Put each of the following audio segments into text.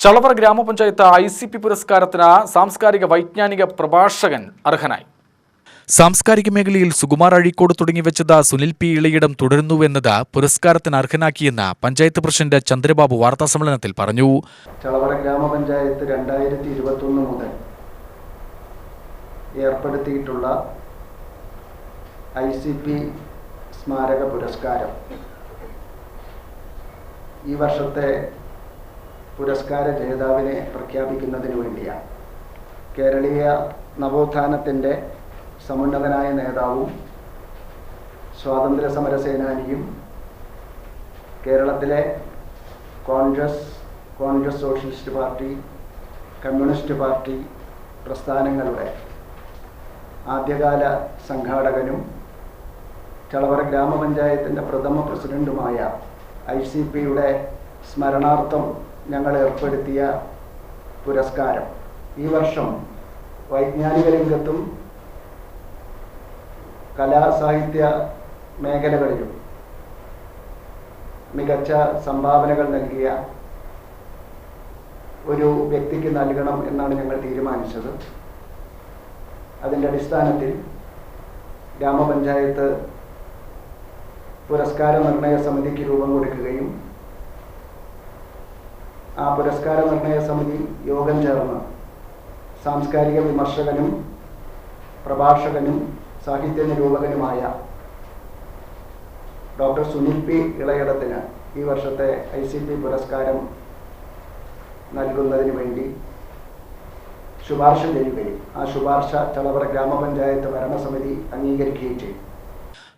ചളവറ ഗ്രാമപഞ്ചായത്ത് I C P പുരസ്കാരത്തിന് സാംസ്കാരിക വൈജ്ഞാനിക പ്രഭാഷകൻ അർഹനായി. സാംസ്കാരിക മേഖലയിൽ സുകുമാർ അഴീക്കോട് തുടങ്ങിവെച്ചത് സുനിൽ പി ഇളയിടം തുടരുന്നുവെന്നത് പുരസ്കാരത്തിന് അർഹനാക്കിയെന്ന് പഞ്ചായത്ത് പ്രസിഡന്റ് ചന്ദ്രബാബു വാർത്താസമ്മേളനത്തിൽ പറഞ്ഞു. ചളവറ ഗ്രാമപഞ്ചായത്ത് രണ്ടായിരത്തി ഇരുപത്തൊന്ന് മുതൽ ഏർപ്പെടുത്തിയിട്ടുള്ള ഐ സി പി സ്മാരക പുരസ്കാരം ഈ വർഷത്തെ പുരസ്കാര ജേതാവിനെ പ്രഖ്യാപിക്കുന്നതിന് വേണ്ടിയാണ്. കേരളീയ നവോത്ഥാനത്തിന്റെ സമുന്നതനായ നേതാവും സ്വാതന്ത്ര്യ സമര സേനാനിയും കേരളത്തിലെ Congress Congress Socialist Party Communist Party പ്രസ്ഥാനങ്ങളുടെ ആദ്യകാല സംഘാടകനും ചളവറ ഗ്രാമപഞ്ചായത്തിന്റെ പ്രഥമ പ്രസിഡന്റുമായ ഐ സി പിയുടെ സ്മരണാർത്ഥം ഞങ്ങൾ ഏർപ്പെടുത്തിയ പുരസ്കാരം. ഈ വർഷം വൈജ്ഞാനിക രംഗത്തും കലാസാഹിത്യ മേഖലകളിലും മികച്ച സംഭാവനകൾ നൽകിയ ഒരു വ്യക്തിക്ക് നൽകണം എന്നാണ് ഞങ്ങൾ തീരുമാനിച്ചത്. അതിന്റെ അടിസ്ഥാനത്തിൽ ഗ്രാമപഞ്ചായത്ത് പുരസ്കാര നിർണയ സമിതിക്ക് രൂപം കൊടുക്കുകയും ആ പുരസ്കാര നിർണയ സമിതി യോഗം ചേർന്ന് സാംസ്കാരിക വിമർശകനും പ്രഭാഷകനും സാഹിത്യ നിരൂപകനുമായ ഡോക്ടർ സുനിൽ പി ഇളയിടത്തിന് ഈ വർഷത്തെ ഐ സി പി പുരസ്കാരം നൽകുന്നതിന് വേണ്ടി ശുപാർശ ചെയ്യുകയും ആ ശുപാർശ ചളവറ ഗ്രാമപഞ്ചായത്ത് ഭരണസമിതി അംഗീകരിക്കുകയും ചെയ്തു.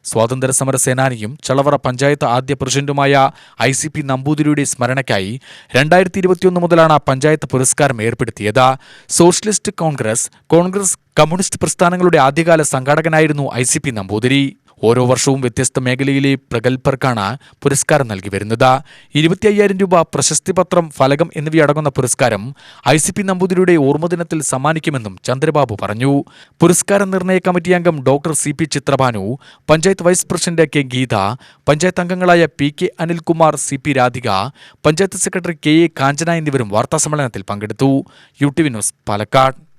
സ്വാതന്ത്ര്യ സമര സേനാനിയും ചളവറ പഞ്ചായത്ത് ആദ്യ പ്രസിഡന്റുമായ ഐ സി പി നമ്പൂതിരിയുടെ സ്മരണയ്ക്കായി രണ്ടായിരത്തി ഇരുപത്തിയൊന്ന് മുതലാണ് പഞ്ചായത്ത് പുരസ്കാരം ഏർപ്പെടുത്തിയത്. സോഷ്യലിസ്റ്റ് കോൺഗ്രസ് കോൺഗ്രസ് കമ്മ്യൂണിസ്റ്റ് പ്രസ്ഥാനങ്ങളുടെ ആദ്യകാല സംഘാടകനായിരുന്നു ഐ സി പി നമ്പൂതിരി. ഓരോ വർഷവും വ്യത്യസ്ത മേഖലയിലെ പ്രഗത്ഭർക്കാണ് പുരസ്കാരം നൽകി വരുന്നത്. ഇരുപത്തി അയ്യായിരം രൂപ പ്രശസ്തിപത്രം ഫലകം എന്നിവയടങ്ങുന്ന പുരസ്കാരം ഐ സി പി നമ്പൂതിരിയുടെ ഓർമ്മദിനത്തിൽ സമ്മാനിക്കുമെന്നും ചന്ദ്രബാബു പറഞ്ഞു. പുരസ്കാര നിർണയ കമ്മിറ്റി അംഗം doctor C P Chithrabhanu panchayat vice president K. Geetha panchayat അംഗങ്ങളായ P. K. Anilkumar C P Radhika panchayat secretary K. A. Kanchana എന്നിവരും വാർത്താസമ്മേളനത്തിൽ പങ്കെടുത്തു. U T V news Palakkad.